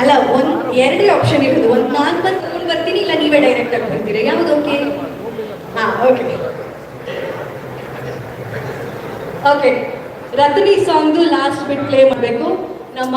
ಅಲ್ಲ, ಒಂದ್, ಎರಡೇ ಆಪ್ಷನ್ ಇರೋದು. ಒಂದ್ ನಾನ್ ಬಂದು ತಗೊಂಡ್ ಬರ್ತೀನಿ, ಇಲ್ಲ ನೀವೇ ಡೈರೆಕ್ಟ್ ಆಗಿ ಬರ್ತೀರಾ? ಯಾವ್ದು ಓಕೆ ಹಾ ಓಕೆ ಓಕೆ ರತ್ನಿ ಸಾಂಗ್ದು ಲಾಸ್ಟ್ ಬಿಟ್ ಪ್ಲೇ ಮಾಡಬೇಕು. ನಮ್ಮ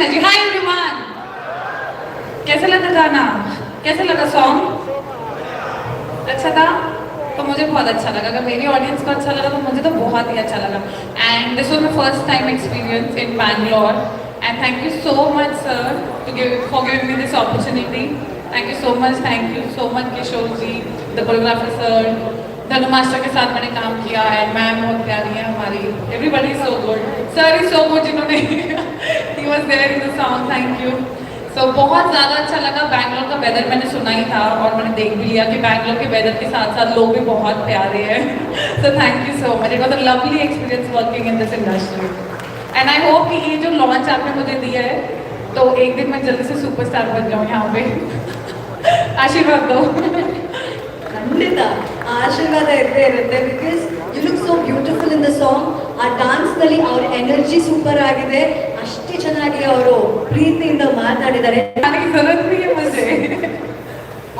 हाय एवरीवन कैसा लगा गाना? कैसा लगा सॉन्ग अच्छा था? तो मुझे बहुत अच्छा लगा। अगर मेरी ऑडियंस को अच्छा लगा तो मुझे तो बहुत ही अच्छा लगा। And this was my first time experience in Bangalore and thank you so much sir to give for giving me this opportunity thank you so much thank you so much Kishore ji the choreographer sir Dhanu master के साथ मैंने काम किया है, ma'am बहुत प्यारी है हमारी everybody so good sir is so good जिन्होंने he was there in the song thank you so बहुत ज़्यादा अच्छा लगा बैंगलोर का वेदर मैंने सुना ही था और मैंने देख भी लिया कि बैंगलोर के वेदर के साथ साथ लोग भी बहुत प्यारे हैं। So thank you so much it was a lovely experience working in this industry and I hope कि ये जो लॉन्च आपने मुझे दिया है तो एक दिन मैं जल्दी से सुपरस्टार बन जाऊँ यहाँ पे। आशीर्वाद दो। खंडिता ಆಶೀರ್ವಾದ ಇದ್ದೇ ಇರುತ್ತೆ because you look so beautiful in the song ಆ ನಲ್ಲಿ ಅವ್ರ ಎನರ್ಜಿ ಸೂಪರ್ ಆಗಿದೆ. ಅಷ್ಟು ಚೆನ್ನಾಗಿ ಅವರು ಪ್ರೀತಿಯಿಂದ ಮಾತಾಡಿದ್ದಾರೆ.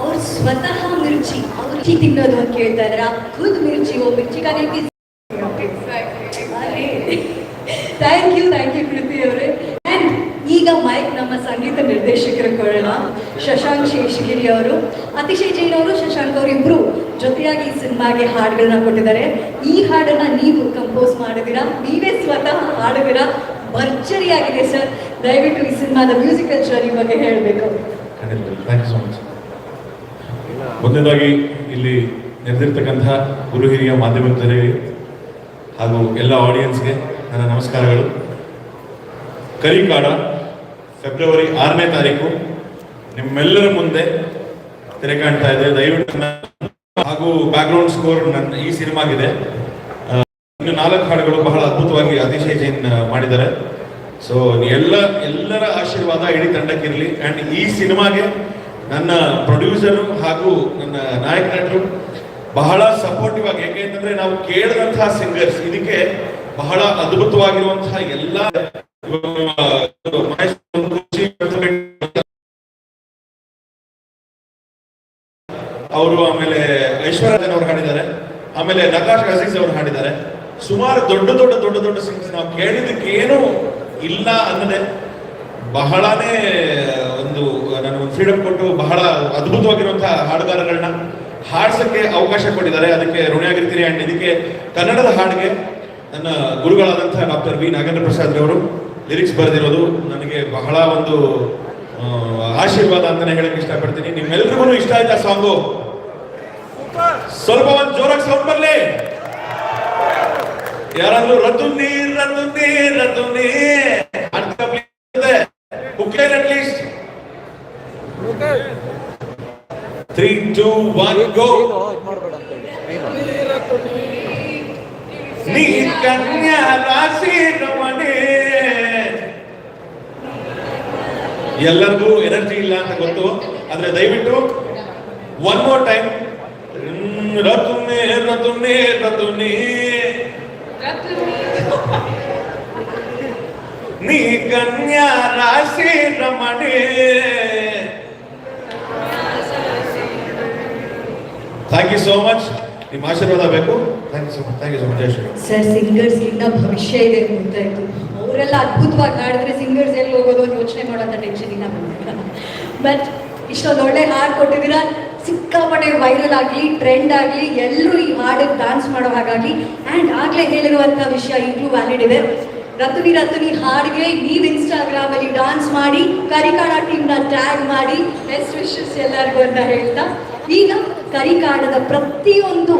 ಅವ್ರ ಸ್ವತಃ ಮಿರ್ಚಿ ಅವ್ರ ರುಚಿ ತಿನ್ನೋದು ಅಂತ ಕೇಳ್ತಾ ಇದಾರೆ ಆ ಖುದ್ ಮಿರ್ಚಿ ಓ ಮಿರ್ಚಿಗಾಗಿ thank you thank you Kriti ಅವರೇ. ಈಗ ಮೈಕ್ ನಮ್ಮ ಸಂಗೀತ ನಿರ್ದೇಶಕರ ಕೊಡೋಣ. ಶಶಾಂಕ್ ಶೇಷಗಿರಿ ಅವರು ಅತಿಶಯ್ ಜೈನ್ ಅವರು ಶಶಾಂಕ್ ಅವರು ಇಬ್ರು ಜೊತೆಯಾಗಿ ಈ ಸಿನಿಮಾಗೆ ಹಾಡುಗಳನ್ನ ಕೊಟ್ಟಿದ್ದಾರೆ. ಈ ಹಾಡನ್ನ ನೀವು ಕಂಪೋಸ್ ಮಾಡಿದಿರಾ ನೀವೇ ಸ್ವತಃ ಹಾಡಿದಿರಾ ಭರ್ಜರಿಯಾಗಿದೆ ಸರ್. ದಯವಿಟ್ಟು ಈ ಸಿನಿಮಾದ ಮ್ಯೂಸಿಕಲ್ ಜರ್ನಿ ಬಗ್ಗೆ ಹೇಳಬೇಕು. ಮಚ್ ಮೊದಲನೇದಾಗಿ ಇಲ್ಲಿ ನೆರೆದಿರ್ತಕ್ಕಂತಹ ಗುರು ಹಿರಿಯ ಮಾಧ್ಯಮಿಕರಿಗೆ ಹಾಗೂ ಎಲ್ಲ ಆಡಿಯನ್ಸ್ಗೆ ನನ್ನ ನಮಸ್ಕಾರಗಳು. ಕರಿಕಾಡ ಫೆಬ್ರವರಿ ಆರನೇ ತಾರೀಕು ನಿಮ್ಮೆಲ್ಲರ ಮುಂದೆ ತೆರೆ ಕಾಣ್ತಾ ಇದೆ. ದಯವಿಟ್ಟು ಹಾಗೂ ಬ್ಯಾಕ್ಗ್ರೌಂಡ್ ಸ್ಕೋರ್ ನನ್ನ ಈ ಸಿನಿಮಾಗಿದೆ. ಇನ್ನು ನಾಲ್ಕು ಹಾಡುಗಳು ಬಹಳ ಅದ್ಭುತವಾಗಿ ಅತಿಶಯ ಜೈನ್ ಮಾಡಿದ್ದಾರೆ. ಸೊ ಎಲ್ಲ, ಎಲ್ಲರ ಆಶೀರ್ವಾದ ಇಡೀ ತಂಡಕ್ಕಿರಲಿ ಆ್ಯಂಡ್ ಈ ಸಿನಿಮಾಗೆ ನನ್ನ ಪ್ರೊಡ್ಯೂಸರು ಹಾಗೂ ನನ್ನ ನಾಯಕ ನಟರು ಬಹಳ ಸಪೋರ್ಟಿವ್ ಆಗಿ ಯಾಕೆಂತಂದ್ರೆ ನಾವು ಕೇಳಿದಂತಹ ಸಿಂಗರ್ಸ್ ಇದಕ್ಕೆ ಬಹಳ ಅದ್ಭುತವಾಗಿರುವಂತಹ ಎಲ್ಲ ಅವರು ಆಮೇಲೆ ಐಶ್ವರ್ಯನ್ ಅವರು ಹಾಡಿದ್ದಾರೆ, ಆಮೇಲೆ ನಕಾಶ್ ಅಜೀಜ್ ಅವರು ಹಾಡಿದ್ದಾರೆ. ಸುಮಾರು ದೊಡ್ಡ ದೊಡ್ಡ ದೊಡ್ಡ ದೊಡ್ಡ ಸಿಂಗ್ಸ್ ನಾವು ಕೇಳಿದಕ್ಕೆ ಇಲ್ಲ ಅನ್ನದೆ. ಬಹಳನೇ, ಒಂದು, ನಾನು ಒಂದು ಫ್ರೀಡಮ್ ಕೊಟ್ಟು ಬಹಳ ಅದ್ಭುತವಾಗಿರುವಂತಹ ಹಾಡುಗಾರಗಳನ್ನ ಹಾಡ್ಸಕ್ಕೆ ಅವಕಾಶ ಕೊಟ್ಟಿದ್ದಾರೆ. ಅದಕ್ಕೆ ಋಣಿಯಾಗಿರ್ತೀನಿ ಅಂಡ್ ಇದಕ್ಕೆ ಕನ್ನಡದ ಹಾಡಿಗೆ ನನ್ನ ಗುರುಗಳಾದಂತಹ ಡಾಕ್ಟರ್ ವಿ. ನಾಗೇಂದ್ರ ಪ್ರಸಾದ್ ಅವರು ಲಿರಿಕ್ಸ್ ಬರೆದಿರೋದು ನನಗೆ ಬಹಳ ಒಂದು ಆಶೀರ್ವಾದ ಅಂತಾನೆ ಹೇಳಕ್ ಇಷ್ಟಪಡ್ತೀನಿ. ನಿಮ್ಮೆಲ್ರಿಗೂ ಇಷ್ಟ ಆಯ್ತಾ ಸಾಂಗು ಸ್ವಲ್ಪ ಒಂದು ಜೋರಾಗಿ ಸೌಂಡ್ ಬರ್ಲಿ. ಯಾರಾದ್ರೂ ರದ್ದು ನೀರ್ ರದ್ದು ನೀರ್ ರದ್ದು ನೀರ್. At least three two one go ನೀ ಕನ್ಯಾ ರಾಶಿ ಎಲ್ಲರಿಗೂ ಎನರ್ಜಿ ಇಲ್ಲ ಅಂತ ಗೊತ್ತು. ಆದ್ರೆ ದಯವಿಟ್ಟು ಒನ್ ಮೋರ್ ಟೈಮ್ ರತುನೆ ರತುನೆ ರತುನೆ ನೀ ಕನ್ಯಾ ರಾಶಿ ರಮಣೆ. ಥ್ಯಾಂಕ್ ಯು ಸೋ ಮಚ್ ನಿಮ್ಮ ಆಶೀರ್ವಾದ ಬೇಕು. Thank you so much thank you so much sir singers ಇಂದ ಭವಿಷ್ಯ ಇದೆ ಗೊತ್ತಾಯ್ತು ಅವರೆಲ್ಲ ಅದ್ಭುತವಾಗಿ ಹಾಡಿದ್ರೆ ಸಿಂಗರ್ಸ್ ಎಲ್ಲಿ ಹೋಗೋದು ಯೋಚನೆ ಮಾಡೋ ಟೆನ್ಷನ್ ಇಲ್ಲ ಬಟ್ ಇಷ್ಟೊಂದು ಒಳ್ಳೆ ಹಾಡು ಕೊಟ್ಟಿದ್ದೀರಾ? ಸಿಕ್ಕಾಪಟ್ಟೆ ವೈರಲ್ ಆಗಲಿ ಟ್ರೆಂಡ್ ಆಗಲಿ, ಎಲ್ಲರೂ ಈ ಹಾಡಿಗೆ ಡ್ಯಾನ್ಸ್ ಮಾಡೋ ಹಾಗಾಗಿ ಆ್ಯಂಡ್ ಆಗಲೇ ಹೇಳಿರುವಂಥ ವಿಷಯ ಈಗಲೂ ವ್ಯಾಲಿಡ್ ಇದೆ. ರತುನಿ ರತುನಿ ಹಾಡಿಗೆ ನೀವು ಇನ್ಸ್ಟಾಗ್ರಾಮ್ ಅಲ್ಲಿ ಡಾನ್ಸ್ ಮಾಡಿ, ಕರಿಕಾಡ ಟೀಮ್ನ ಟ್ಯಾಗ್ ಮಾಡಿ ಬೆಸ್ಟ್ ವಿಶಸ್ ಎಲ್ಲರಿಗೂ ಅಂತ ಹೇಳ್ತಾ. ಈಗ ಕರಿಕಾಡದ ಪ್ರತಿಯೊಂದು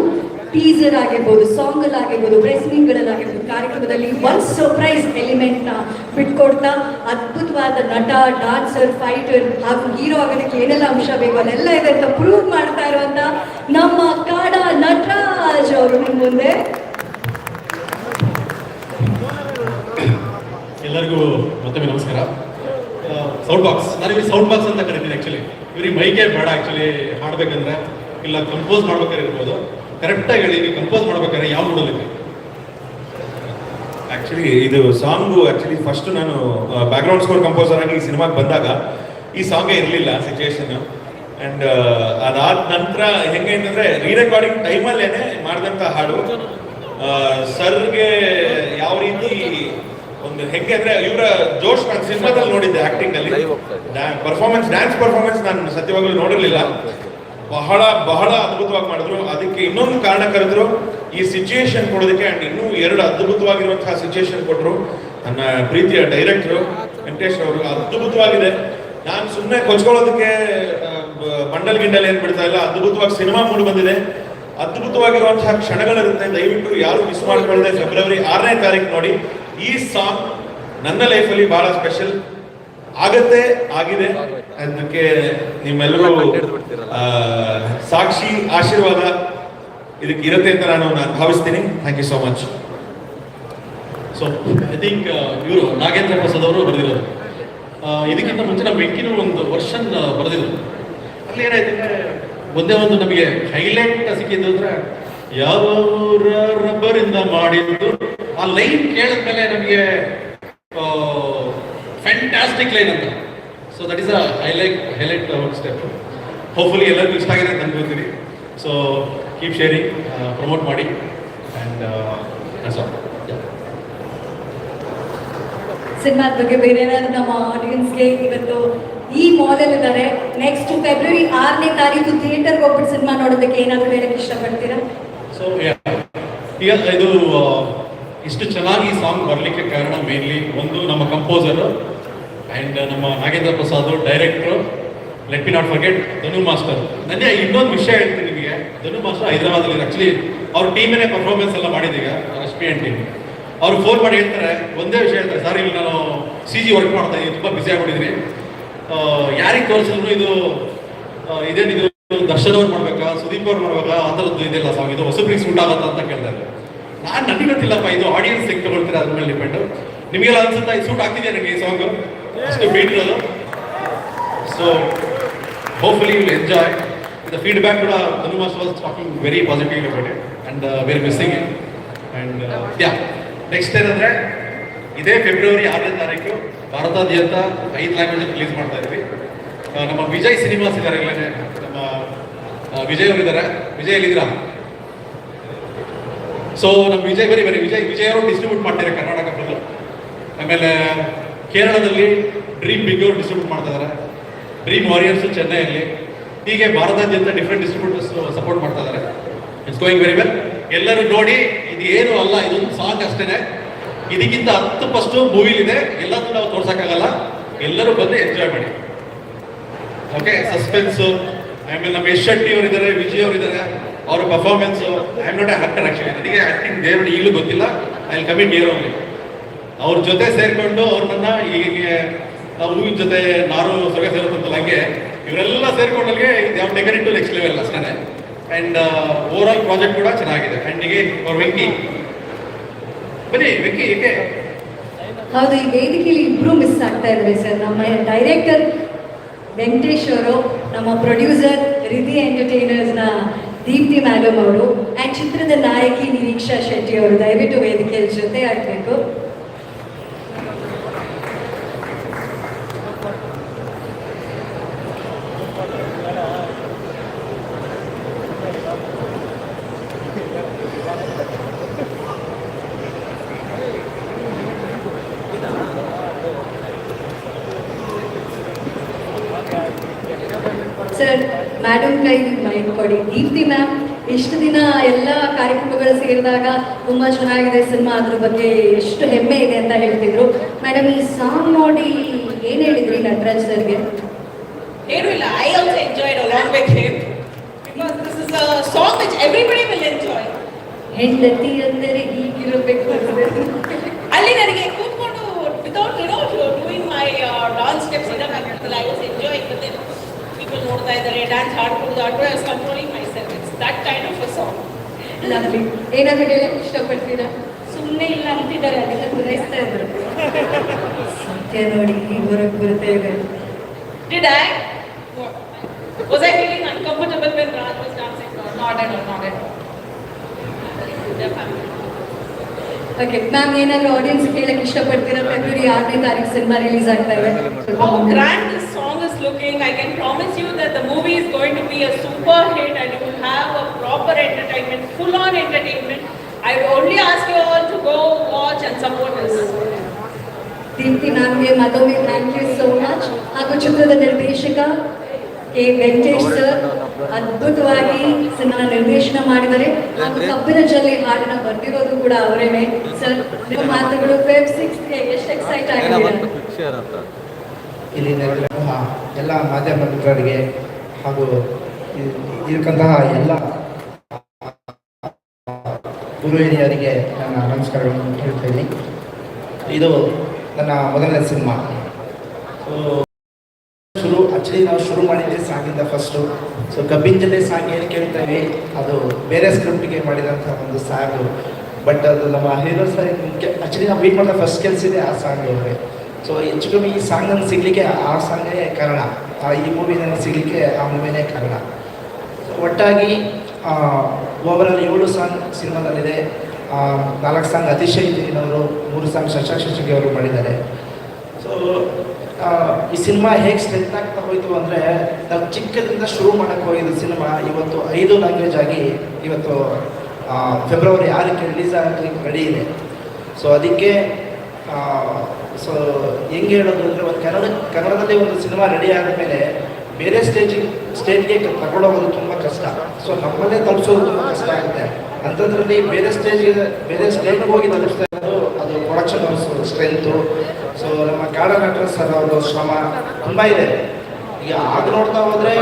ಟೀಸರ್ ಆಗಿರ್ಬೋದು ಸಾಂಗ್ ಅಲ್ಲಿ ಆಗಿರ್ಬೋದು ಪ್ರೆಸ್ ಮೀಟ್ಗಳಲ್ಲಾಗಿರ್ಬೋದು ಕಾರ್ಯಕ್ರಮದಲ್ಲಿ ಒಂದು ಸರ್ಪ್ರೈಸ್ ಎಲಿಮೆಂಟ್ನ ಬಿಟ್ಕೊಡ್ತಾ ಅದ್ಭುತವಾದ ನಟ ಡಾನ್ಸರ್ ಫೈಟರ್ ಹಾಗೂ ಹೀರೋ ಆಗೋದಕ್ಕೆ ಏನೆಲ್ಲ ಅಂಶ ಬೇಕು ಅದೆಲ್ಲ ಇದೆ ಅಂತ ಪ್ರೂವ್ ಮಾಡ್ತಾ ಇರುವಂತ ನಮ್ಮ ಕಾಡ ನಟರಾಜ್ ಅವರು ನಿಮ್ಮ ಮುಂದೆ. ಎಲ್ಲರಿಗೂ ಮತ್ತೊಮ್ಮೆ ನಮಸ್ಕಾರ. ಸೌಂಡ್ ಬಾಕ್ಸ್ ನಾನು ಇವ್ರಿಗೆ ಸೌಂಡ್ ಬಾಕ್ಸ್ ಅಂತ ಕರಿತೀನಿ ಆ್ಯಕ್ಚುಲಿ ಇವ್ರಿಗೆ ಮೈಕೆ ಬೇಡ ಆ್ಯಕ್ಚುಲಿ ಹಾಡಬೇಕಂದ್ರೆ. ಇಲ್ಲ ಕಂಪೋಸ್ ಮಾಡ್ಬೇಕಾದ್ರೆ ಇರ್ಬೋದು. ಕರೆಕ್ಟಾಗಿ ಹೇಳಿ ನೀವು ಕಂಪೋಸ್ ಮಾಡ್ಬೇಕಾದ್ರೆ ಯಾವ ನೋಡಬೇಕು ಆಕ್ಚುಲಿ ಇದು ಸಾಂಗು ಆ್ಯಕ್ಚುಲಿ ಫಸ್ಟ್ ನಾನು ಬ್ಯಾಕ್ಗ್ರೌಂಡ್ ಸ್ಕೋರ್ ಕಂಪೋಸರ್ ಆಗಿ ಈ ಸಿನಿಮಾಗೆ ಬಂದಾಗ ಈ ಸಾಂಗೇ ಇರಲಿಲ್ಲ ಸಿಚುವೇಶನ್ ಅಂಡ್ ಅದಾದ ನಂತರ ಹೆಂಗೆ ಅಂತಂದ್ರೆ ರೀ ರೆಕಾರ್ಡಿಂಗ್ ಟೈಮಲ್ಲೇನೆ ಮಾಡಿದಂಥ ಹಾಡು. ಸರ್ಗೆ ಯಾವ ರೀತಿ ಒಂದು ಹೆಂಗೆ ಅಂದ್ರೆ ಇವರ ಜೋಶ್ ನಾನು ಸಿನಿಮಾದಲ್ಲಿ ನೋಡಿದ್ದೆ ಆಕ್ಟಿಂಗ್ ಅಲ್ಲಿ. ಪರ್ಫಾರ್ಮೆನ್ಸ್ ಡ್ಯಾನ್ಸ್ ಪರ್ಫಾರ್ಮೆನ್ಸ್ ನಾನು ಸತ್ಯವಾಗಲೂ ನೋಡಿರ್ಲಿಲ್ಲ. ಬಹಳ ಬಹಳ ಅದ್ಭುತವಾಗಿ ಮಾಡಿದ್ರು. ಅದಕ್ಕೆ ಇನ್ನೊಂದು ಕಾರಣ ಕರೆದ್ರು. ಈ ಸಿಚುಯೇಷನ್ ಕೊಡೋದಕ್ಕೆ ಅಂಡ್ ಇನ್ನೂ ಎರಡು ಅದ್ಭುತವಾಗಿರುವಂತಹ ಸಿಚುಯೇಷನ್ ಕೊಟ್ಟರು ನನ್ನ ಪ್ರೀತಿಯ ಡೈರೆಕ್ಟ್ರು ವೆಂಕಟೇಶ್ ಅವರು ಅದ್ಭುತವಾಗಿದೆ. ನಾನು ಸುಮ್ಮನೆ ಕೊಚ್ಕೊಳ್ಳೋದಕ್ಕೆ ಮಂಡಲ್ ಗಿಂಡಲ್ ಏನು ಬಿಡ್ತಾ ಇಲ್ಲ. ಅದ್ಭುತವಾಗಿ ಸಿನಿಮಾ ಮೂಡಿ ಬಂದಿದೆ. ಅದ್ಭುತವಾಗಿರುವಂತಹ ಕ್ಷಣಗಳಿರುತ್ತೆ. ದಯವಿಟ್ಟು ಯಾರು ಮಿಸ್ ಮಾಡಿಕೊಳ್ಳದೆ ಫೆಬ್ರವರಿ ಆರನೇ ತಾರೀಕು ನೋಡಿ. ಈ ಸಾಂಗ್ ನನ್ನ ಲೈಫಲ್ಲಿ ಬಹಳ ಸ್ಪೆಷಲ್ ಆಗತ್ತೆ, ಆಗಿದೆ. ಅದಕ್ಕೆ ನಿಮ್ಮೆಲ್ಲರೂ ಸಾಕ್ಷಿ ಆಶೀರ್ವಾದ ಇದಕ್ಕೆ ಇರುತ್ತೆ ಅಂತ ನಾನು ನಾನು ಭಾವಿಸ್ತೀನಿ. Thank you so much so I think ಇವರು ನಾಗೇಂದ್ರ ಪ್ರಸಾದ್ ಅವರು ಬರೆದಿರೋದು. ಇದಕ್ಕಿಂತ ಮುಂಚೆ ನಮ್ಮ ವೆಂಕಿನೂ ಒಂದು ವರ್ಷನ್ ಬರೆದಿದ್ರು ಅಲ್ಲಿ ಏನಾಯ್ತು ಅಂದ್ರೆ ಒಂದೇ ಒಂದು ನಮಗೆ ಹೈಲೈಟ್ ಸಿಕ್ಕಿದ್ದು ಅಂದ್ರೆ ಯಾವ ರಬ್ಬರಿಂದ ಮಾಡಿದ್ದು? ಆ ಲೈನ್ ಕೇಳಿದ್ಮೇಲೆ ನಮಗೆ ಫ್ಯಾಂಟಾಸ್ಟಿಕ್ ಲೈನ್ ಅಂತ. So that is a highlight highlight step hopefully ಎಲ್ಲರಿಗೂ ಇಷ್ಟ ಆಗಿದೆ ಅಂತ ಅನ್ಕೋತೀನಿ ಸೊ ಕೀಪ್ ಶೇರಿಂಗ್ ಪ್ರಮೋಟ್ ಮಾಡಿ. ಆ್ಯಂಡ್ ಸಿನಿಮಾದ ಬಗ್ಗೆ ಬೇರೆ ಏನಾದ್ರು ನಮ್ಮ ಆಡಿಯನ್ಸ್ಗೆ ಇವತ್ತು ಈ ಮಾಲಲ್ಲಿ ಇದ್ದಾರೆ. ನೆಕ್ಸ್ಟ್ ಫೆಬ್ರವರಿ ಆರನೇ ತಾರೀಕು ಥಿಯೇಟರ್ಗೆ ಹೋಗ್ಬಿಟ್ಟು ಸಿನಿಮಾ ನೋಡೋದಕ್ಕೆ ಏನಾದರೂ ಹೇಳಕ್ಕೆ ಇಷ್ಟಪಡ್ತೀರಾ? ಸೊ ಈಗ ಇದು ಆ, ಇಷ್ಟು ಚೆನ್ನಾಗಿ ಸಾಂಗ್ ಬರಲಿಕ್ಕೆ ಕಾರಣ ಮೇನ್ಲಿ ಒಂದು ನಮ್ಮ ಕಂಪೋಸರು ಆ್ಯಂಡ್ ನಮ್ಮ Nagendra Prasad director let me not forget Dhanu master ನನಗೆ ಇನ್ನೊಂದು ವಿಷಯ ಹೇಳ್ತೀನಿ ನಿಮಗೆ. ಧನು ಮಾಸ್ಟರ್ ಹೈದರಾಬಾದಲ್ಲಿ ಆ್ಯಕ್ಚುಲಿ ಅವ್ರ ಟೀಮೇ ಪರ್ಫಾರ್ಮೆನ್ಸ್ ಎಲ್ಲ ಮಾಡಿದೀಗ ರಶ್ಮಿ ಆ್ಯಂಡ್ ಟೀಮ್ ಅವ್ರು ಫೋನ್ ಮಾಡಿ ಹೇಳ್ತಾರೆ, ಒಂದೇ ವಿಷಯ ಹೇಳ್ತಾರೆ ಸರ್ ಇಲ್ಲಿ ನಾನು ಸಿ ಜಿ ವರ್ಕ್ ಮಾಡ್ತಾ ಇದ್ದೀನಿ ತುಂಬ ಬ್ಯುಸಿ ಆಗ್ಬಿಟ್ಟಿದ್ದೀನಿ ಯಾರಿಗೆ ತೋರಿಸಿದ್ರು ಇದು ಇದೇನಿದ್ರು ಇದೇನಿದು ದರ್ಶನ್ ಅವ್ರು ಮಾಡ್ಬೇಕಾ, ಸುದೀಪ್ ಅವ್ರು ಮಾಡ್ಬೇಕಾ, ಆ ಥರದ್ದು ಇದೆಲ್ಲ ಸಾಂಗ್ ಇದು ಹೊಸಬ್ರಿಗೆ ಸೂಟ್ ಆಗುತ್ತಾ ಅಂತ ಕೇಳ್ತಾರೆ. ನಾನು, ನನಗೆ ಗೊತ್ತಿಲ್ಲಪ್ಪ, ಇದು ಆಡಿಯನ್ಸ್ ಹೆಂಗೆ ತಗೊಳ್ತೀರಾ ಅದ್ರ ಮೇಲೆ ಡಿಪೆಂಡು ನಿಮಗೆಲ್ಲ ಅನ್ಸುತ್ತಾ, ಇದು ಸೂಟ್ ಆಗ್ತಿದೆ ನನಗೆ ಈ ಸಾಂಗ್ ಬೀಟ್ ಇರೋದು. So hopefully will enjoy the feedback ಕೂಡ Dhanu master was talking very positive about it and very missing it and yeah next ಏನಂದ್ರೆ ಇದೇ ಫೆಬ್ರವರಿ ಆರನೇ ತಾರೀಕು ಭಾರತಾದ್ಯಂತ ಐದು ಲ್ಯಾಂಗ್ವೇಜ್ ರಿಲೀಸ್ ಮಾಡ್ತಾ ಇದ್ವಿ. ಆ, ನಮ್ಮ ವಿಜಯ್ ಸಿನಿಮಾಸ್ ಇದ್ದಾರೆ ಇಲ್ಲೇ ನಮ್ಮ ವಿಜಯ್ ಅವರು ಇದ್ದಾರೆ ವಿಜಯ್ ಎಲ್ಲಿದ್ದೀರಾ? ಸೊ ನಮ್ಮ ವಿಜಯ್ ಬರೀ ಬರೀ ವಿಜಯ್ ವಿಜಯ್ ಅವರು ಡಿಸ್ಟ್ರಿಬ್ಯೂಟ್ ಮಾಡ್ತಾರೆ ಕರ್ನಾಟಕ ಫುಲ್ಲು ಆಮೇಲೆ ಕೇರಳದಲ್ಲಿ ಡ್ರೀಮ್ ಬಿಗ್ ಅವರು ಡಿಸ್ಟ್ರಿಬ್ಯೂಟ್ ಮಾಡ್ತಾ ಇದ್ದಾರೆ ಡ್ರೀಮ್ ವಾರಿಯರ್ಸ್ ಚೆನ್ನೈಯಲ್ಲಿ. ಹೀಗೆ ಭಾರತಾದ್ಯಂತ ಡಿಫ್ರೆಂಟ್ ಡಿಸ್ಟ್ರಿಬ್ಯೂಟರ್ಸ್ ಸಪೋರ್ಟ್ ಮಾಡ್ತಾ ಇದ್ದಾರೆ ಇಟ್ಸ್ ಗೋಯಿಂಗ್ ವೆರಿ ವೆಲ್ ಎಲ್ಲರೂ ನೋಡಿ, ಇದು ಏನು ಅಲ್ಲ, ಇದೊಂದು ಸಾಂಗ್ ಅಷ್ಟೇನೆ. ಇದಕ್ಕಿಂತ ಹತ್ತು ಫಸ್ಟ್ ಮೂವಿಲಿದೆ ಎಲ್ಲದೂ ನಾವು ತೋರ್ಸಕ್ಕಾಗಲ್ಲ. ಎಲ್ಲರೂ ಬಂದು ಎಂಜಾಯ್ ಮಾಡಿ. ಓಕೆ ಸಸ್ಪೆನ್ಸ್ ಆಮೇಲೆ ನಮ್ಮ ಯಶ್ ಶೆಟ್ಟಿ ಅವರು ಇದ್ದಾರೆ ವಿಜಯ್ ಅವರು ಇದ್ದಾರೆ ಅವರ performance I am not actor actually ನನಗೆ ಆಕ್ಟಿಂಗ್ ದೇವರು, ಈಗಲೂ ಗೊತ್ತಿಲ್ಲ. ಐ ಕಮಿಟ್ ಇಯರ್ ಓನ್ಲಿ ಅವ್ರ ಜೊತೆ ಸೇರಿಕೊಂಡು ಅವ್ರನ್ನ ನಾವು ಹೂವಿನ ಜೊತೆ ನಾರು ಸೊಗೆ ಸೇರುತ್ತಲ್ಲ ಹಂಗೆ, ಇವರೆಲ್ಲ ಸೇರ್ಕೊಂಡು ಅಲ್ಲಿಗೆ ಯಾವ ಇಟ್ಟು ನೆಕ್ಸ್ಟ್ ಲೆವೆಲ್ ಅಷ್ಟೇ ಆ್ಯಂಡ್ ಓವರ್ ಆಲ್ ಪ್ರಾಜೆಕ್ಟ್ ಕೂಡ ಚೆನ್ನಾಗಿದೆ. ಆ್ಯಂಡ್ ಹೀಗೆ ಅವ್ರ ವೆಂಕಿ. ಬನ್ನಿ, ವೆಂಕಿ, ಏಕೆ? ಹೌದು, ಈ ವೇದಿಕೆಯಲ್ಲಿ ಇಬ್ಬರು ಮಿಸ್ ಆಗ್ತಾ ಇದ್ದಾರೆ ಸರ್. ನಮ್ಮ ಡೈರೆಕ್ಟರ್ ವೆಂಕಟೇಶ್ ಅವರು, ನಮ್ಮ ಪ್ರೊಡ್ಯೂಸರ್ ರಿಧಿ ಎಂಟರ್ಟೈನರ್ಸ್ನ ದೀಪ್ತಿ ಮ್ಯಾಡಮ್ ಅವರು ಆ್ಯಂಡ್ ಚಿತ್ರದ ನಾಯಕಿ ನಿರೀಕ್ಷಾ ಶೆಟ್ಟಿ ಅವರು, ದಯವಿಟ್ಟು ವೇದಿಕೆಯ ಜೊತೆ ಆಗಬೇಕು. ಸರ್ ಮೇಡಮ್ ಕೈ ಮೈಕ್ ಕೊಡಿ. ದೀಪ್ತಿ ಮ್ಯಾಮ್ ಇಷ್ಟು ದಿನ ಎಲ್ಲ ಕಾರ್ಯಕ್ರಮಗಳು ಸೇರಿದಾಗ ತುಂಬಾ ಚೆನ್ನಾಗಿದೆ ಸಿನಿಮಾ ಅದ್ರ ಬಗ್ಗೆ ಎಷ್ಟು ಹೆಮ್ಮೆ ಇದೆ ಅಂತ ಹೇಳ್ತಿದ್ರು. ಮೇಡಮ್ ಈ ಸಾಂಗ್ ನೋಡಿ ಏನು ಹೇಳಿದ್ರಿ ನಟರಾಜ್ ಸರ್ಗೆ? ಏನು ಇಲ್ಲ. I also enjoyed along with him because this is a song which everybody will enjoy ಹೆಂಡತಿ ಅಂದರೆ ಹೀಗಿರಬೇಕು ಅಲ್ಲಿ ನನಗೆ ಕೂತ್ಕೊಂಡು without you know doing my dance steps ಇರೋಕ್ಕಾಗ್ತಿಲ್ಲ I was enjoy it people ನೋಡ್ತಾ ಇದ್ದಾರೆ ಡ್ಯಾನ್ಸ್ ಆಡ್ಬೋದು ಆಡ್ಕೊಂಡು I was controlling myself it's that kind of a song lovely ಏನಾದರೂ ಹೇಳಕ್ಕೆ ಇಷ್ಟಪಡ್ತೀರಾ? ಸುಮ್ಮನೆ ಇಲ್ಲ ಅಂತಿದ್ದಾರೆ ಅದೆಲ್ಲ ಪೂರೈಸ್ತಾ ಇದ್ದಾರೆ. ಸತ್ಯ ನೋಡಿ ಬರೋಕ್ಕೆ ಬರುತ್ತೆ Did I? What? Was I feeling uncomfortable when Raj was dancing? Not at all, not at all. They're family. Okay ma'am ಏನಾದರೂ ಆಡಿಯನ್ಸ್ ಕೇಳಕ್ಕೆ ಇಷ್ಟಪಡ್ತೀರಾ ಫೆಬ್ರವರಿ ಆರನೇ ತಾರೀಕು ಸಿನಿಮಾ ರಿಲೀಸ್ ಆಗ್ತಾ ಇದೆ How grand this song is looking, I can promise you that the movie is going to be a super hit and you will have a proper entertainment, full on entertainment. I would only ask you all to go watch and support us. Deepti ಮ್ಯಾಮ್ಗೆ ಮತ್ತೊಮ್ಮೆ thank you so much ಹಾಗೂ ಚಿತ್ರದ ನಿರ್ದೇಶಕ K Venkatesh sir ಅದ್ಭುತವಾಗಿ cinema ನಿರ್ದೇಶನ ಮಾಡಿದರೆ ಹಾಗೂ ಕಬ್ಬಿನ ಜಲ್ಲಿ ಹಾಡನ್ನ ಬರ್ತಿರೋದು ಕೂಡ ಅವರೇನೆ. ಸರ್ ನಿಮ್ಮ ಮಾತುಗಳು ವೆಬ್ ಸಿಕ್ಸ್ ಎಷ್ಟು ಎಕ್ಸೈಟ್ ಆಗಿದೆ ಇಲ್ಲಿ ನೆರೆದಿರುವಂತಹ ಎಲ್ಲ ಮಾಧ್ಯಮ ಮಿತ್ರರಿಗೆ ಹಾಗೂ ಇರ್ಕಂತಹ ಇರಕ್ಕಂತಹ ಎಲ್ಲ ಗುರು ಹಿರಿಯರಿಗೆ ನನ್ನ ನಮಸ್ಕಾರಗಳನ್ನು ಹೇಳ್ತೇನೆ ಇದು ನನ್ನ ಮೊದಲನೇ ಸಿನಿಮಾ. ಸೊ ಶುರು ಆಕ್ಚುಲಿ ನಾವು ಶುರು ಮಾಡಿದ್ದೆ ಸಾಂಗಿಂದ ಫಸ್ಟು ಸೊ ಕಬ್ಬಿನ ಜೊತೆ ಸಾಂಗ್ ಏನು ಕೇಳ್ತೇವೆ? ಅದು ಬೇರೆ ಸ್ಕ್ರಿಪ್ಟ್ಗೆ ಮಾಡಿದಂಥ ಒಂದು ಸಾಂಗು. ಬಟ್ ಅದು ನಮ್ಮ ಹೀರೋ ಸರ್ ಆಕ್ಚುಲಿ ನಾವು ವೀಟ್ ಮಾಡಿದ ಫಸ್ಟ್ ಕೆಲಸ ಆ ಸಾಂಗ್ ಅವ್ರಿಗೆ ಸೊ ಹೆಚ್ಚು ಕಮ್ಮಿ ಈ ಸಾಂಗ್ ನನಗೆ ಸಿಗಲಿಕ್ಕೆ ಆ ಸಾಂಗೇ ಕಾರಣ. ಆ ಈ ಮೂವಿ ನನಗೆ ಸಿಗಲಿಕ್ಕೆ ಆ ಮೂವಿನೇ ಕಾರಣ. ಒಟ್ಟಾಗಿ ಓವರಾಲ್ ಏಳು ಸಾಂಗ್ ಸಿನಿಮಾದಲ್ಲಿದೆ. ನಾಲ್ಕು ಸಾಂಗ್ ಅತಿಶಯ್ ಅವರು ಮೂರು ಸಾಂಗ್ ಶಶಾಕ್ ಶಶಿಗೆ ಅವರು ಮಾಡಿದ್ದಾರೆ. ಸೊ ಈ ಸಿನಿಮಾ ಹೇಗೆ ಸ್ಟ್ರೆಂತ್ ಆಗ್ತಾ ಹೋಯಿತು ಅಂದರೆ ನಾವು ಚಿಕ್ಕದಿಂದ ಶುರು ಮಾಡೋಕ್ಕೆ ಹೋಗಿದ್ದು ಸಿನಿಮಾ ಇವತ್ತು ಐದು ಲ್ಯಾಂಗ್ವೇಜ್ ಆಗಿ ಇವತ್ತು ಫೆಬ್ರವರಿ ಆರಕ್ಕೆ ರಿಲೀಸ್ ಆಗಲಿಕ್ಕೆ ರೆಡಿ ಇದೆ. ಸೊ ಅದಕ್ಕೆ ಸೊ ಹೆಂಗೆ ಹೇಳೋದು ಅಂದರೆ ಒಂದು ಕನ್ನಡ, ಕನ್ನಡದಲ್ಲಿ ಒಂದು ಸಿನಿಮಾ ರೆಡಿ ಆದಮೇಲೆ ಬೇರೆ ಸ್ಟೇಜಿಗೆ ಸ್ಟೇಜ್ಗೆ ತಗೊಳ್ಳೋದು ತುಂಬ ಕಷ್ಟ. ಸೊ ನಮ್ಮಲ್ಲೇ ತಲುಪಿಸೋದು ತುಂಬ ಕಷ್ಟ ಆಗುತ್ತೆ. ಅಂಥದ್ರಲ್ಲಿ ಬೇರೆ ಸ್ಟೇಜ್ಗೆ ಬೇರೆ ಸ್ಟೇಜ್ಗೆ ಹೋಗಿ ತಲುಪಿಸ್ತಾ ಇರೋದು ಅದು ಪ್ರೊಡಕ್ಷನ್ ಸ್ಟ್ರೆಂತು ನಮ್ಮ ಕಾಡ ನಟರಾಜ್ ಸರ್ ಅವರು ಶ್ರಮ ತುಂಬ ಇದೆ. ಈಗ ಆಗ ನೋಡ್ತಾ ಹೋದರೆ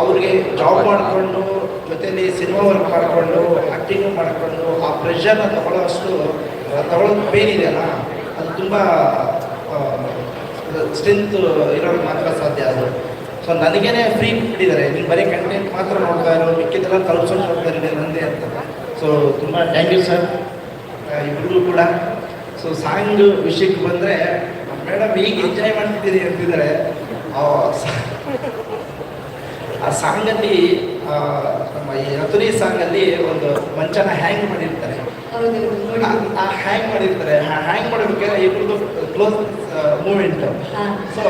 ಅವ್ರಿಗೆ ಜಾಬ್ ಮಾಡಿಕೊಂಡು ಮತ್ತೆ ಸಿನಿಮಾ ವರ್ಕ್ ಮಾಡಿಕೊಂಡು ಆ್ಯಕ್ಟಿಂಗು ಮಾಡಿಕೊಂಡು, ಆ ಪ್ರೆಷರ್ನ ತಗೊಳ್ಳೋಷ್ಟು ತಗೊಳ್ಳೋದು ಪೇನ್ ಇದೆಯಲ್ಲ ಅದು ತುಂಬ ಸ್ಟ್ರೆಂತ್ ಇರೋದು ಮಾತ್ರ ಸಾಧ್ಯ ಅದು. ಸೊ ನನಗೇನೆ ಫ್ರೀ ಬಿಟ್ಟಿದ್ದಾರೆ ನೀವು ಬರೀ ಕಂಟೆಂಟ್ ಮಾತ್ರ ನೋಡ್ತಾ ಇರೋ, ಮಿಕ್ಕಿದ್ದೆಲ್ಲ ತಲುಪಿಸೋದು ನೋಡ್ತಾ ಇರೋದು ನಂದೇ ಅಂತ. ಸೊ ತುಂಬ ಥ್ಯಾಂಕ್ ಯು ಸರ್ ಇಬ್ಬರಿಗೂ ಕೂಡ ಸೊ ಸಾಂಗ್ ವಿಷಯಕ್ಕೆ ಬಂದರೆ ಮೇಡಮ್ ಈಗ ಎಂಜಾಯ್ ಮಾಡ್ತಿದ್ದೀರಿ? ಅಂತಿದ್ದಾರೆ. ಆ ಸಾಂಗಲ್ಲಿ ನಮ್ಮ ಈ ರತುರಿ ಸಾಂಗಲ್ಲಿ ಒಂದು ಮಂಚನ ಹ್ಯಾಂಗ್ ಮಾಡಿರ್ತಾರೆ. ಆ- ಹ್ಯಾಂಗ್ ಮಾಡಿರ್ತಾರೆ. ಹ್ಯಾಂಗ್ ಮಾಡಬೇಕಾದ್ರೆ ಇಬ್ಬರದು ಕ್ಲೋಸ್ ಮೂಮೆಂಟ್. ಸೊ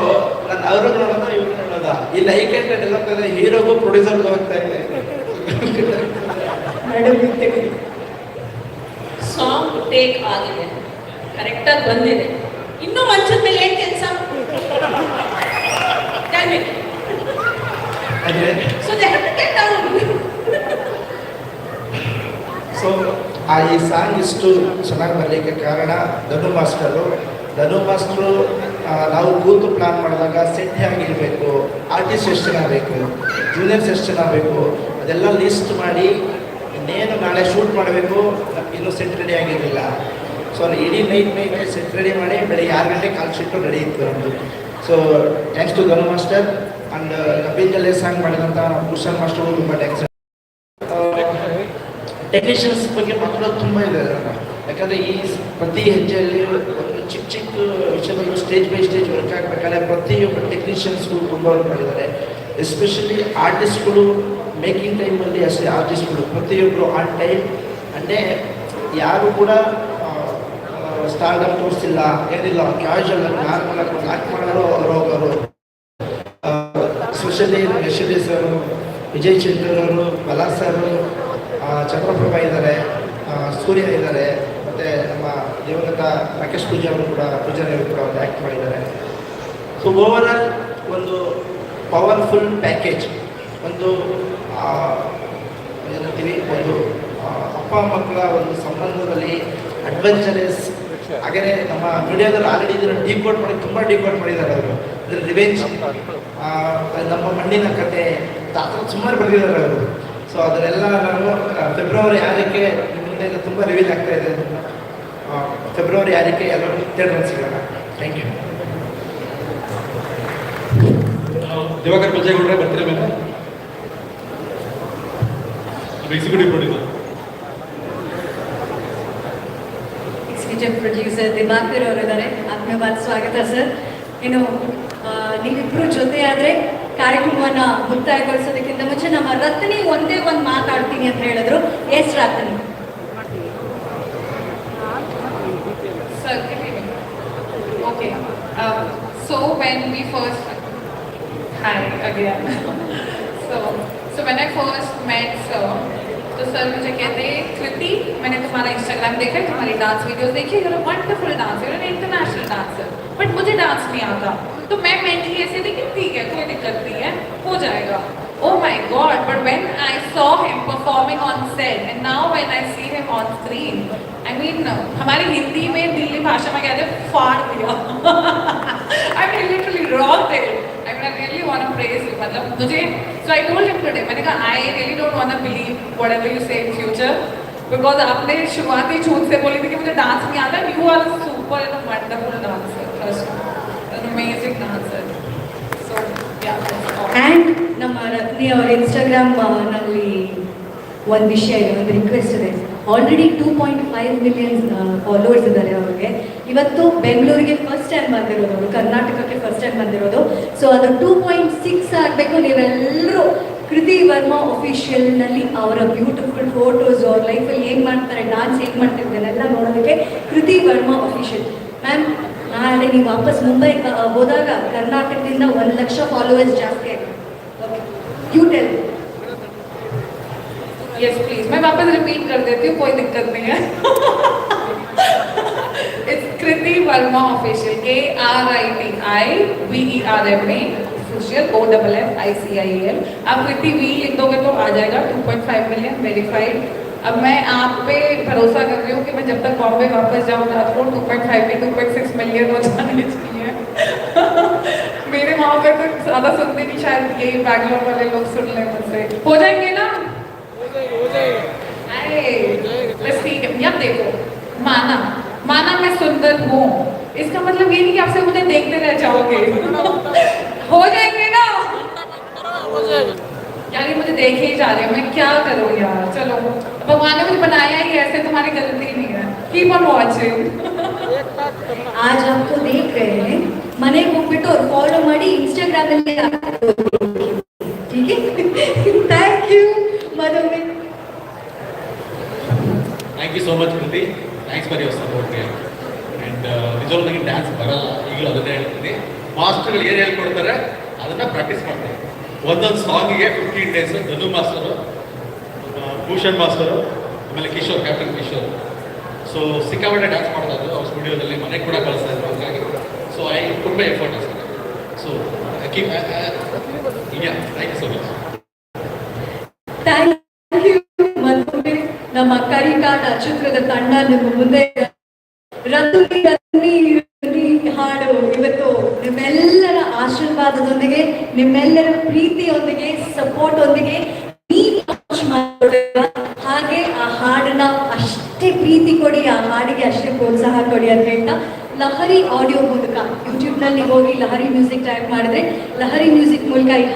ನನ್ನ ಅವರು ನೋಡೋದ ಇವ್ರು ನೋಡೋದ ಈ ಲೈಕ್ ಅಂಡ್ ಎಲ್ಲ ಹೀರೋಗು ಹೀರೋಗೂ ಪ್ರೊಡ್ಯೂಸರ್ಗೂ ಹೋಗ್ತಾ ಇದೆ. ಸಾಂಗ್ ಟೇಕ್ ಆಗಿದೆ. ಕರೆಕ್ಟಾಗಿ ಬಂದಿದೆ. ಇನ್ನೂ ಮಂಚದ ಮೇಲೆ ಏನ್ ಕೆಲಸ? ಸೊ ಆ ಈ ಸಾಂಗ್ ಇಷ್ಟು ಚೆನ್ನಾಗಿ ಬರಲಿಕ್ಕೆ ಕಾರಣ ಧನು ಮಾಸ್ಟರು. ಧನು ಮಾಸ್ಟರು ನಾವು ಕೂತು ಪ್ಲಾನ್ ಮಾಡಿದಾಗ ಸೆಟ್ ಆಗಿರಬೇಕು ಆರ್ಟಿಸ್ಟ್ ಎಷ್ಟು ಜನ ಬೇಕು ಜೂನಿಯರ್ಸ್ ಎಷ್ಟು ಜನ ಬೇಕು ಅದೆಲ್ಲ ಲಿಸ್ಟ್ ಮಾಡಿ ಇನ್ನೇನು ನಾಳೆ ಶೂಟ್ ಮಾಡಬೇಕು ಇನ್ನೂ ಸೆಟ್ ರೆಡಿ ಆಗಿರಲಿಲ್ಲ. ಸೊ ಇಡೀ ನೈಟ್ ಮೇಲೆ ಸೆಟ್ ರೆಡಿ ಮಾಡಿ, ಬೆಳಿಗ್ಗೆ ಆರು ಗಂಟೆ ಕಾಲ್ ಶೀಟು ರೆಡಿ ಇತ್ತು ನಮ್ಮದು so thanks to Ganu master and Kapil ಜಲ್ಲೆ ಸಾಂಗ್ ಮಾಡಿದಂಥ ಭೂಷಣ್ ಮಾಸ್ಟರ್ ತುಂಬ ಥ್ಯಾಂಕ್ಸ್ ಟೆಕ್ನಿಷಿಯನ್ಸ್ ಬಗ್ಗೆ ಮಾತಾಡೋದು ತುಂಬ ಇದೆ ಯಾಕಂದರೆ ಈ ಪ್ರತಿ ಹೆಜ್ಜೆಯಲ್ಲಿ ಒಂದು ಚಿಕ್ಕ ಚಿಕ್ಕ ವಿಷಯದಲ್ಲೂ ಸ್ಟೇಜ್ ಬೈ ಸ್ಟೇಜ್ ವರ್ಕ್ ಆಗಬೇಕಾದ್ರೆ ಪ್ರತಿಯೊಬ್ಬ ಟೆಕ್ನಿಷಿಯನ್ಸ್ಗಳು ತುಂಬ ವರ್ಕ್ ಮಾಡಿದ್ದಾರೆ. ಎಸ್ಪೆಷಲಿ ಆರ್ಟಿಸ್ಟ್ಗಳು ಮೇಕಿಂಗ್ ಟೈಮಲ್ಲಿ ಅಷ್ಟೇ ಆರ್ಟಿಸ್ಟ್ಗಳು ಪ್ರತಿಯೊಬ್ಬರು ಆನ್ ಟೈಮ್ ಅಂದರೆ ಯಾರು ಕೂಡ ಸ್ಟಾರ್ಡಮ್ ತೋರಿಸಿಲ್ಲ. ಏನಿಲ್ಲ ಕ್ಯಾಶುವಲ್ ನಾರ್ಮಲ್ ಆಗಿ ಆ್ಯಕ್ಟ್ ಮಾಡೋರು, ಅವ್ರು ಹೋಗೋರು. ಸ್ಪೆಷಲಿ ಯಶಲಿ ಸರ್ ವಿಜಯ್ ಚಂದ್ರ ಅವರು ಬಲಾ ಸರ್ ಚಂದ್ರಪ್ರಭಾ ಇದ್ದಾರೆ ಸೂರ್ಯ ಇದ್ದಾರೆ, ಮತ್ತು ನಮ್ಮ ದಿವಂಗತ ರಾಕೇಶ್ ಪೂಜಾ ಅವರು ಕೂಡ ಪೂಜಾರಿ ಅವರು ಕೂಡ ಒಂದು ಆ್ಯಕ್ಟ್ ಮಾಡಿದ್ದಾರೆ. ಸೊ ಓವರಾಲ್ ಒಂದು ಪವರ್ಫುಲ್ ಪ್ಯಾಕೇಜ್ ಒಂದು ಏನಂತೀವಿ, ಒಂದು ಅಪ್ಪ ಮಕ್ಕಳ ಒಂದು ಸಂಬಂಧದಲ್ಲಿ ಅಡ್ವೆಂಚರಸ್ ಹಾಗೆಯೇ ನಮ್ಮ ಮೀಡಿಯಾದಲ್ಲಿ ಆಲ್ರೆಡಿ ಇದನ್ನು ಡಿಕೋಡ್ ಮಾಡಿ, ತುಂಬ ಡಿಕೋಡ್ ಮಾಡಿದ್ದಾರೆ ಅವರು. ಇದ್ರ ರಿವೆಂಜ್ ನಮ್ಮ ಮಣ್ಣಿನ ಕತೆ ತಾತ ಸುಮಾರು ಬರೆದಿದ್ದಾರೆ ಅವರು. ಸೊ ಅದನ್ನೆಲ್ಲ ನಾನು ಫೆಬ್ರವರಿ ಆರಕ್ಕೆ ಮುಂದೆ ತುಂಬ ರಿವೀಲ್ ಆಗ್ತಾ ಇದೆ. ಫೆಬ್ರವರಿ ಆರಕ್ಕೆ ಎಲ್ಲರೂ ಥಿಯೇಟರ್ ಸಿಗೋಣ ಥ್ಯಾಂಕ್ ಯು ದಿವಾಕರ್ ಬಜ್ಜೇಗೌಡ್ರೆ ಬರ್ತೀರ ಮೇಲೆ executive producer executive producer Diwakar ಅವರಿದ್ದಾರೆ ಆತ್ಮೀಯವಾದ ಸ್ವಾಗತ ಸರ್ ಇನ್ನು ನೀವಿಬ್ರು ಜೊತೆ ಆದ್ರೆ ಕಾರ್ಯಕ್ರಮವನ್ನ ಮುಕ್ತಾಯಗೊಳಿಸೋದಕ್ಕಿಂತ ಮುಂಚೆ ನಮ್ಮ ರತ್ನಿ ಒಂದೇ ಒಂದು ಮಾತಾಡ್ತೀನಿ ಅಂತ ಹೇಳಿದ್ರು ಎಸ್ me. Okay. Um, so when we first, hi again. so so when I first met sir, तो सर मुझे कहते हैं कृति मैंने तुम्हारा इंस्टाग्राम देखा तुम्हारी डांस वीडियोस देखी your wonderful dance your international dancer but मुझे डांस नहीं आता। तो मैं मेंटली ऐसे कि ठीक है कोई दिक्कत नहीं है हो जाएगा। Oh my god, but when I saw him performing on set and now when I see him on screen, I mean, हमारी हिंदी में दिल्ली भाषा में कहते हैं फाड़ दिया। I mean literally rocked it. I mean I really want to praise you. मतलब मुझे so I told him today मैंने कहा I really don't want to believe whatever you say in future because आपने शुरुआती छूट से बोली थी कि मुझे डांस नहीं आता you are a super and a wonderful dancer trust me an amazing dancer so yeah that's all. And ನಮ್ಮ ರತ್ನಿ ಅವರ ಇನ್ಸ್ಟಾಗ್ರಾಮ್ ನಲ್ಲಿ ಒಂದು ವಿಷಯ ಇದೆ ಒಂದು ರಿಕ್ವೆಸ್ಟ್ ಇದೆ already two point five million followers ಇದ್ದಾರೆ ಅವ್ರಿಗೆ ಇವತ್ತು ಬೆಂಗಳೂರಿಗೆ ಫಸ್ಟ್ ಟೈಮ್ ಬಂದಿರೋದು ಅವರು ಕರ್ನಾಟಕಕ್ಕೆ ಫಸ್ಟ್ ಟೈಮ್ ಬಂದಿರೋದು ಸೊ ಅದು ಟೂ ಪಾಯಿಂಟ್ ಸಿಕ್ಸ್ ಆಗಬೇಕು ನೀವೆಲ್ಲರೂ ಕೃತಿ ವರ್ಮಾ ಒಫಿಷಿಯಲ್ನಲ್ಲಿ ಅವರ ಬ್ಯೂಟಿಫುಲ್ ಫೋಟೋಸ್ ಅವ್ರ ಲೈಫಲ್ಲಿ ಏನು ಮಾಡ್ತಾರೆ ಡಾನ್ಸ್ ಹೇಗೆ ಮಾಡ್ತಾರೆ ಇದನ್ನೆಲ್ಲ ನೋಡೋದಕ್ಕೆ ಕೃತಿ ವರ್ಮಾ ಒಫಿಷಿಯಲ್ ಮ್ಯಾಮ್ ನಾಳೆ ನೀವು ವಾಪಸ್ ಮುಂಬೈ ಕ- ಹೋದಾಗ ಕರ್ನಾಟಕದಿಂದ ಒಂದು ಲಕ್ಷ ಫಾಲೋವರ್ಸ್ ಜಾಸ್ತಿ ಆಗಿದೆ okay you tell yes please मैं वापस रिपीट कर देती हूँ कोई दिक्कत नहीं है Kriti Verma official K R I T I V E R M A official O double F I C I A L Kriti V लिख दोगे तो आ जाएगा 2.5 मिलियन वेरीफाइड अब मैं आप पे भरोसा कर रही हूँ कि मैं जब तक बॉम्बे वापस जाऊँ रात को टू राजकोट 2.5 पे 2.6 मिलियन हो जाने चाहिए मेरे वहाँ पे तो ज़्यादा सुनते नहीं शायद यही बैंगलोर वाले लोग सुन लें मुझसे। हो जाएँगे ना? हो अरे बस ठीक है अब देखो माना। माना मैं सुंदर हूँ इसका मतलब ये नहीं कि आपसे मुझे देखते रह जाओगे हो जाएंगे ना यार ये मुझे देखे ही जा रहे हैं मैं क्या करूँ यार चलो भगवान ने मुझे बनाया ही ऐसे तुम्हारी गलती नहीं है कीप ऑन वाचिंग आज आपको देख रहे हैं ಮನೆಗೆ ಹೋಗ್ಬಿಟ್ಟು ಅವ್ರು ಫಾಲೋ ಮಾಡಿ ಇನ್ಸ್ಟಾಗ್ರಾಮ್ ಅಲ್ಲಿ ಥ್ಯಾಂಕ್ ಯು ಮತ್ತೊಮ್ಮೆ thank you so much Kriti thanks for your ಸಪೋರ್ಟ್ಗೆ and ನಿಜವಾಗ್ಲೂ ನನಗೆ ಡ್ಯಾನ್ಸ್ ಬರಲ್ಲ. ಈಗಲೂ ಅದನ್ನೇ ಹೇಳ್ತೀನಿ. ಮಾಸ್ಟರ್ಗಳು ಏನು ಹೇಳ್ಕೊಡ್ತಾರೆ, ಅದನ್ನು ಪ್ರಾಕ್ಟೀಸ್ ಮಾಡ್ತೀನಿ. ಒಂದೊಂದು ಸಾಂಗಿಗೆ fifteen days Dhanu master Bhushan master, ಆಮೇಲೆ ಕಿಶೋರ್ ಕ್ಯಾಪ್ಟನ್ ಕಿಶೋರ್. ಸೊ ಸಿಕ್ಕಾಪಟ್ಟೆ ಡ್ಯಾನ್ಸ್ ಮಾಡ್ತಾ ಇದ್ರು. ಅವ್ರ ಸ್ಟುಡಿಯೋದಲ್ಲಿ ಮನೆಗೆ ಕೂಡ ಕಳಿಸ್ತಾ ಇದ್ರು, ಹಾಗಾಗಿ. ಸೊ ಐ ತುಂಬ ಎಫರ್ಟ್ ಅಷ್ಟೇ so thank you so much ನಮ್ಮ ಕರಿಕಾಟ ಚಿತ್ರದ ತಂಡ ನಿಮ್ಮ ಮುಂದೆ ರತುಲಿ ರತ್ನಿ ಹಾಡು ಇವತ್ತು ನಿಮ್ಮೆಲ್ಲರ ಆಶೀರ್ವಾದದೊಂದಿಗೆ, ನಿಮ್ಮೆಲ್ಲರ ಪ್ರೀತಿಯೊಂದಿಗೆ ಸಪೋರ್ಟ್ ಒಂದಿಗೆ. ಹಾಗೆ ಆ ಹಾಡನ್ನ ಅಷ್ಟೇ ಪ್ರೀತಿ ಕೊಡಿ, ಆ ಹಾಡಿಗೆ ಅಷ್ಟೇ ಪ್ರೋತ್ಸಾಹ ಕೊಡಿ ಅಂತ ಹೇಳ್ತಾ ಲಹರಿ ಆಡಿಯೋ ಮೂಲಕ ಯೂಟ್ಯೂಬ್ನಲ್ಲಿ ಹೋಗಿ ಲಹರಿ ಮ್ಯೂಸಿಕ್ ಟೈಪ್ ಮಾಡಿದ್ರೆ ಲಹರಿ ಮ್ಯೂಸಿಕ್ ಮೂಲಕ ಈ